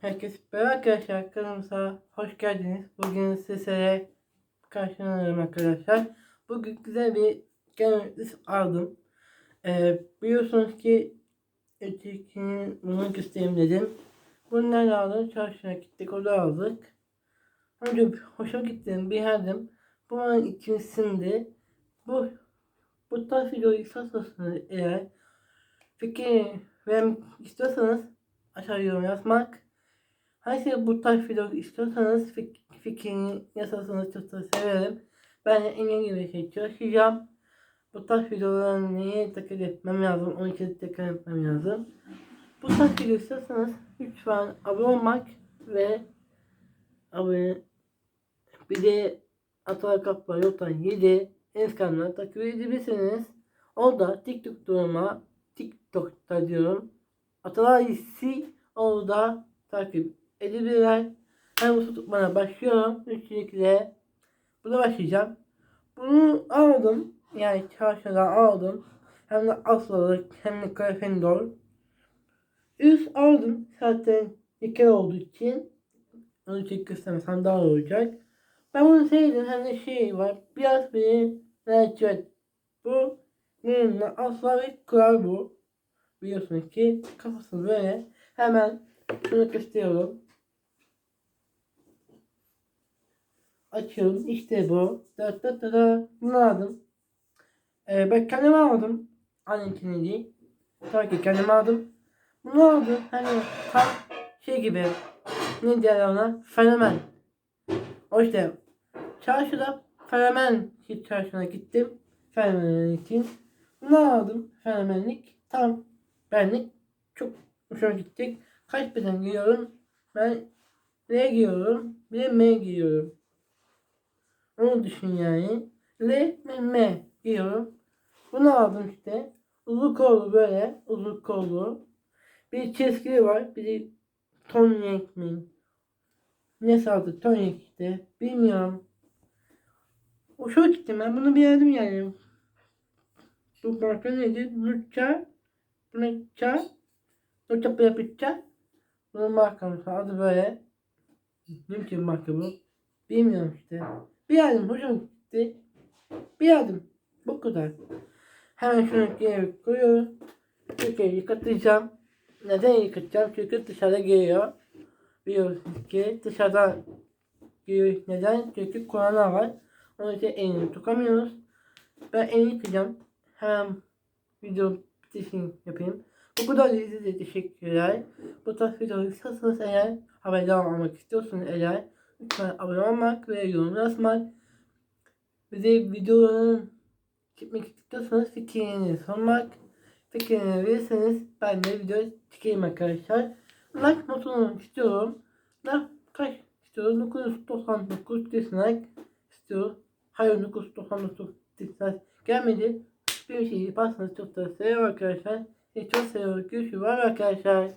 Herkes merhaba arkadaşlar kanalımıza hoş geldiniz. Bugün sizlere karşılanıyorum arkadaşlar. Bugün güzel bir görüntü aldım. Ee, biliyorsunuz ki ötekini bunu göstereyim dedim. Bunları aldım. Çarşıya gittik. O da aldık. Önce hoşuma gittim. Beğendim. Bunun ikincisinde bu bu tarz videoyu istiyorsanız eğer fikir vermek istiyorsanız aşağı yorum yazmak. Her şey bu tarz video istiyorsanız fik fikrini yazarsanız çok da severim. Ben de en iyi bir şey çalışacağım. Bu tarz videoları niye takip etmem lazım, onu için tekrar etmem lazım. Bu tarz video istiyorsanız lütfen abone olmak ve abone bir de Atalar Kaplar Yotan 7 Instagram'da takip edebilirsiniz. Orada TikTok duruma TikTok'ta diyorum. Atalar hissi orada takip edebilirler. Ben bu tutmaya başlıyorum. Üçlükle buna başlayacağım. Bunu aldım. Yani çarşıdan aldım. Hem de aslalık hem de Gryffindor. Üst aldım. Zaten diken olduğu için. Onu çek göstermesem daha iyi olacak. Ben bunu sevdim. Hem de şey var. Biraz bir lacivert. Bu benimle asla bir kural bu. Biliyorsunuz ki kafası böyle. Hemen şunu gösteriyorum. Açıyorum. İşte bu. Da da da da. Bunu aldım. Ee, ben kendime aldım. Annemkini değil. Tabii ki kendime aldım. Bunu aldım. Hani tam şey gibi. Ne diyorlar ona? Fenomen. O işte. Çarşıda fenomen çarşına gittim. Fenomen için. Bunu aldım. Fenomenlik. Tam benlik. Çok hoşuma gittik. Kaç beden giyiyorum? Ben L giyiyorum. Bir de M giyiyorum. Onu düşün yani. L ve M giyiyorum. Bunu aldım işte. Uzun kollu böyle. Uzun kollu. Bir çizgi var. Bir de Tonyek mi? Ne saldı? Tonyek işte. Bilmiyorum. Hoşuma gitti ben. Bunu beğendim yani. Bu marka neydi? Nutça. Bu ne? Nutça. Nutça Pepitça. Bunun markamız adı böyle. Ne biçim marka bu? Bilmiyorum işte. Beğendim. Hoşuma gitti. Beğendim. Bu kadar. Hemen şunu geri koyuyorum. Çünkü yıkatacağım. Neden yıkatacağım? Çünkü dışarıda geliyor. Biliyorsunuz ki dışarıda geliyor. Neden? Çünkü korona var. Onun için elini tutamıyoruz. Ben elini yıkayacağım. Hemen video bitişini yapayım. Bu kadar izlediğiniz için teşekkürler. Bu tarz videoyu istiyorsanız eğer haberdar olmak istiyorsanız eğer lütfen abone olmak ve yorum yazmak. Bize videoların çekmek istiyorsanız fikirlerinizi sormak. Fikirlerinizi verirseniz ben de video çekeyim arkadaşlar. Like notunu istiyorum. Like kaç istiyorum? 999 dislike istiyorum. Hayır 999 dislike gelmedi. Bir şey yaparsanız çok da seviyorum arkadaşlar. Sizi çok seviyorum. Görüşürüz arkadaşlar.